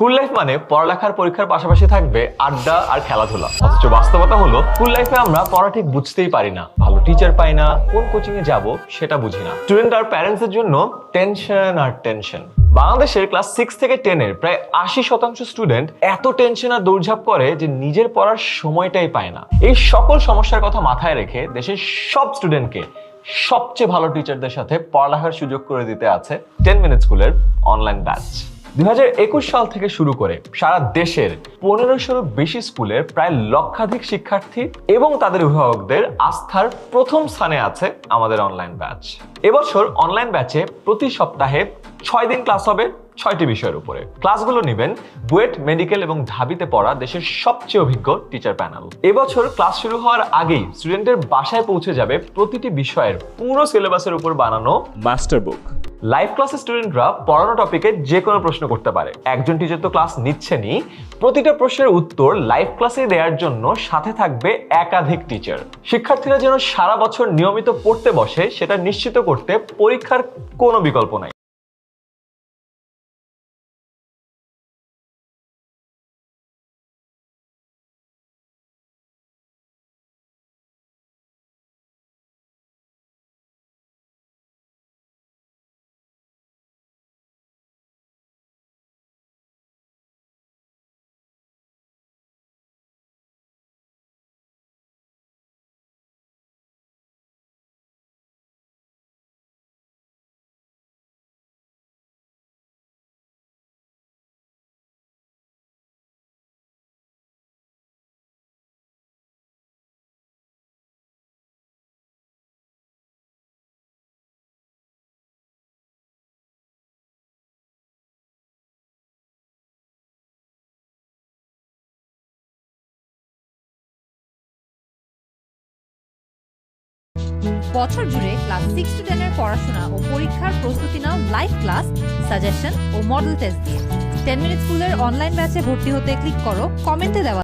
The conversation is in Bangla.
স্কুল লাইফ মানে পড়ালেখার পরীক্ষার পাশাপাশি থাকবে আড্ডা আর খেলাধুলা। অথচ বাস্তবতা হলো স্কুল লাইফে আমরা পড়া ঠিক বুঝতেই পারি না। ভালো টিচার পাই না, কোন কোচিং এ যাব সেটা বুঝি না। স্টুডেন্ট আর প্যারেন্টস এর জন্য টেনশন আর টেনশন বাংলাদেশের ক্লাস সিক্স থেকে টেনের প্রায় আশি শতাংশ স্টুডেন্ট এত টেনশন আর দৌড়ঝাঁপ করে যে নিজের পড়ার সময়টাই পায় না। এই সকল সমস্যার কথা মাথায় রেখে দেশের সব স্টুডেন্টকে সবচেয়ে ভালো টিচারদের সাথে পড়ালেখার সুযোগ করে দিতে আছে টেন মিনিট স্কুলের অনলাইন ব্যাচ দুই সাল থেকে শুরু করে সারা দেশের পনেরোশোর বেশি স্কুলের প্রায় লক্ষাধিক শিক্ষার্থী এবং তাদের অভিভাবকদের আস্থার প্রথম স্থানে আছে আমাদের অনলাইন ব্যাচ এবছর অনলাইন ব্যাচে প্রতি সপ্তাহে ছয় দিন ক্লাস হবে ছয়টি বিষয়ের উপরে। ক্লাসগুলো নেবেন বুয়েট, মেডিকেল এবং ঢাবিতে পড়া দেশের সবচেয়ে অভিজ্ঞ টিচার প্যানেল এবছর ক্লাস শুরু হওয়ার আগেই স্টুডেন্টের বাসায় পৌঁছে যাবে প্রতিটি বিষয়ের পুরো সিলেবাসের উপর বানানো মাস্টার বুক লাইভ ক্লাসে স্টুডেন্টরা পড়ানো টপিকে যে কোনো প্রশ্ন করতে পারে। একজন টিচার তো ক্লাস নিচ্ছেনই। প্রতিটা প্রশ্নের উত্তর লাইভ ক্লাসে দেওয়ার জন্য সাথে থাকবে একাধিক টিচার শিক্ষার্থীরা যেন সারা বছর নিয়মিত পড়তে বসে, সেটা নিশ্চিত করতে পরীক্ষার কোনো বিকল্প নাই। বছর জুড়ে ক্লাস সিক্স টু টেনের পড়াশোনা ও পরীক্ষার প্রস্তুতি নাও লাইভ ক্লাস সাজেশন ও মডেল টেস্ট দিয়ে। টেন মিনিট স্কুলের অনলাইন ব্যাচে ভর্তি হতে ক্লিক করো কমেন্টে দেওয়া